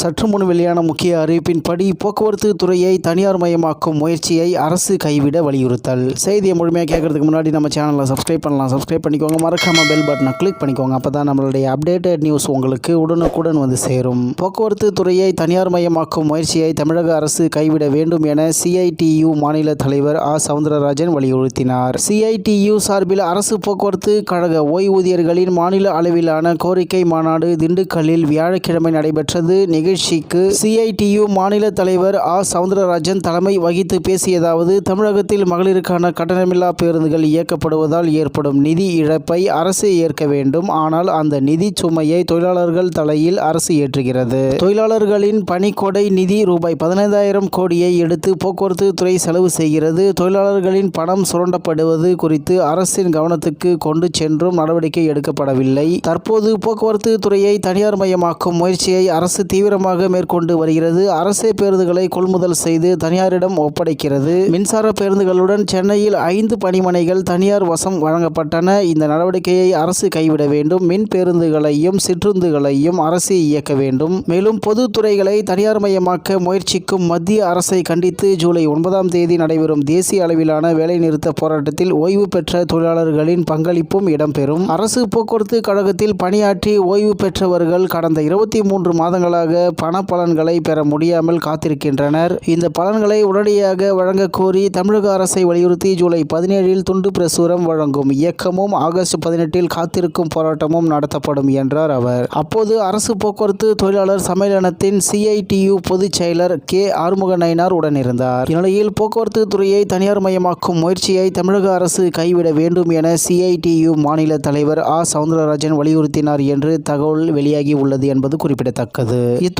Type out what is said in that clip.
சற்று முன் வெளியான முக்கிய அறிவிப்பின்படி போக்குவரத்து துறையை தனியார் மயமாக்கும் முயற்சியை அரசு கைவிட வலியுறுத்தல். செய்தியை முழுமையாக கேட்கறதுக்கு முன்னாடி நம்ம சேனலை சப்ஸ்கிரைப் பண்ணலாம். சப்ஸ்கிரைப் பண்ணிக்கோங்க. மறக்காம பெல் பட்டனை கிளிக் பண்ணிக்கோங்க. அப்போ தான் நம்மளுடைய அப்டேட்டட் நியூஸ் உங்களுக்கு உடனுக்குடன் வந்து சேரும். போக்குவரத்து துறையை தனியார் மயமாக்கும் முயற்சியை தமிழக அரசு கைவிட வேண்டும் என சிஐடியு மாநில தலைவர் ஆ. சவுந்தரராஜன் வலியுறுத்தினார். சிஐடியு சார்பில் அரசு போக்குவரத்து கழக ஓய்வூதியர்களின் மாநில அளவிலான கோரிக்கை மாநாடு திண்டுக்கல்லில் வியாழக்கிழமை நடைபெற்றது. நிகழ்ச்சிக்கு சிஐடியு மாநில தலைவர் ஆ. சவுந்தரராஜன் தலைமை வகித்து பேசியதாவது தமிழகத்தில் மகளிருக்கான கட்டணமில்லா பேருந்துகள் இயக்கப்படுவதால் ஏற்படும் நிதி இழப்பை அரசு ஏற்க வேண்டும். ஆனால் அந்த நிதி சுமையை தொழிலாளர்கள் தலையில் அரசு ஏற்றுகிறது. தொழிலாளர்களின் பணிக்கொடை நிதி ரூபாய் பதினைந்தாயிரம் கோடியை எடுத்து போக்குவரத்து துறை செலவு செய்கிறது. தொழிலாளர்களின் பணம் சுரண்டப்படுவது குறித்து அரசின் கவனத்துக்கு கொண்டு சென்றும் நடவடிக்கை எடுக்கப்படவில்லை. தற்போது போக்குவரத்து துறையை தனியார் மயமாக்கும் முயற்சியை அரசு தீவிரமாக மேற்கொண்டு வருகிறது. அரசே பேருந்துகளை கொள்முதல் செய்து தனியாரிடம் ஒப்படைக்கிறது. மின்சார பேருந்துகளுடன் சென்னையில் ஐந்து பணிமனைகள் தனியார் வசம் வழங்கப்பட்டன. இந்த நடவடிக்கையை அரசு கைவிட வேண்டும். மின் பேருந்துகளையும் சிற்றுந்துகளையும் அரசு இயக்க வேண்டும். மேலும் பொதுத்துறைகளை தனியார் மயமாக்க முயற்சிக்கும் மத்திய அரசை கண்டித்து ஜூலை ஒன்பதாம் தேதி நடைபெறும் தேசிய அளவிலான வேலைநிறுத்த போராட்டத்தில் ஓய்வு பெற்ற தொழிலாளர்களின் பங்களிப்பும் இடம்பெறும். அரசு போக்குவரத்து கழகத்தில் பணியாற்றி ஓய்வு பெற்றவர்கள் கடந்த இருபத்தி மூன்று மாதங்களாக பண பலன்களை பெற முடியாமல் காத்திருக்கின்றனர். இந்த பலன்களை உடனடியாக வழங்க கோரி தமிழக அரசை வலியுறுத்தி ஜூலை பதினேழில் துண்டு பிரசுரம் வழங்கும் இயக்கமும் ஆகஸ்ட் பதினெட்டில் காத்திருக்கும் போராட்டமும் நடத்தப்படும் என்றார் அவர். அப்போது அரசு போக்குவரத்து தொழிலாளர் சம்மேளனத்தின் சிஐடியு பொதுச் செயலர் கே. ஆறுமுக நயினார் உடனிருந்தார். இந்நிலையில் போக்குவரத்து துறையை தனியார் மயமாக்கும் முயற்சியை தமிழக அரசு கைவிட வேண்டும் என சிஐடியு மாநில தலைவர் ஆ. சவுந்தரராஜன் வலியுறுத்தினார் என்று தகவல் வெளியாகி உள்ளது என்பது குறிப்பிடத்தக்கது. இத்துடன்